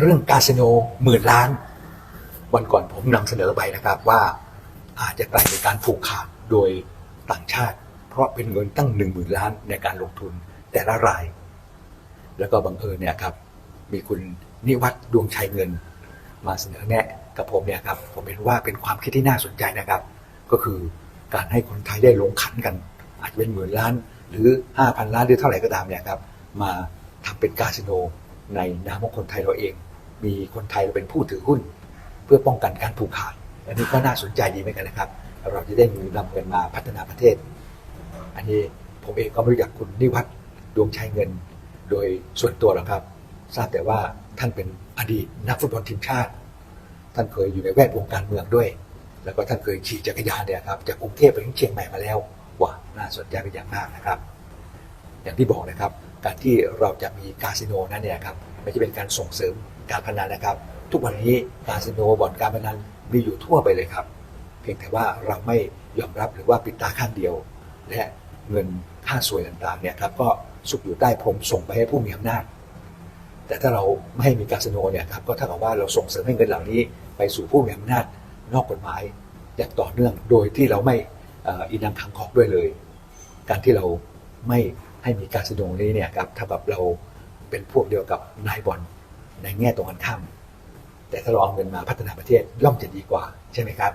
เรื่องคาสิโนหมื่นล้าน วันก่อนผมนำเสนอไปนะครับว่าอาจจะกลายเป็นการผูกขาดโดยต่างชาติ เพราะเป็นเงินตั้งหนึ่งหมื่นล้านในการลงทุนแต่ละราย แล้วก็บังเอิญเนี่ยครับ มีคุณนิวัฒดวงชัยเงิน มาเสนอแนะกับผมเนี่ยครับผมเห็นว่าเป็นความคิดที่น่าสนใจนะครับ ก็คือการให้คนไทยได้ลงขันกัน อาจจะเป็นหมื่นล้าน หรือ 5,000 ล้านหรือเท่าไหร่ก็ตามเนี่ยครับมาทำเป็นคาสิโน ในนามของคนไทยเราเอง มีคนไทยเราเป็นผู้ถือหุ้น เพื่อป้องกันการผูกขาด อันนี้ก็น่าสนใจดีเหมือนกันนะครับ เราจะได้มีนำเงินมาพัฒนาประเทศ อันนี้ผมเองก็ไม่รู้จักคุณนิวัฒน์ดวงชัยเงิน โดยส่วนตัวหรอกครับ ทราบแต่ว่าท่านเป็นอดีตนักฟุตบอลทีมชาติ ท่านเคยอยู่ในแวดวงการเมืองด้วย แล้วก็ท่านเคยขี่จักรยานเนี่ยครับจากกรุงเทพไปถึงเชียงใหม่มาแล้ว ว่าน่าสนใจเป็นอย่างมากนะครับ อย่างที่บอกนะครับ การที่เราจะมีคาสิโนนั้นเนี่ยครับไม่ใช่เป็นการส่งเสริมการพนันนะครับ ทุกวันนี้คาสิโนบ่อนการพนันมีอยู่ทั่วไปเลยครับ เพียงแต่ว่าเราไม่ยอมรับหรือว่าปิดตาข้างเดียว และเงินค่าสวยต่างๆเนี่ยครับก็สุกอยู่ใต้พรมส่งไปให้ผู้มีอำนาจ แต่ถ้าเราไม่ให้มีคาสิโนเนี่ยครับก็เท่ากับว่าเราส่งเสริมให้เงินเหล่านี้ ไปสู่ผู้มีอำนาจนอกกฎหมายอย่างต่อเนื่องโดยที่เราไม่อินังขังคอกด้วยเลย การที่เราไม่ให้มีการสะดงนี้เนี่ยครับถ้าแบบเราเป็นพวกเดียวกับนายบอลในแง่ตรงกันข้ามแต่ถ้าเราเอาเงินมาพัฒนาประเทศย่อมจะดีกว่าใช่ไหมครับ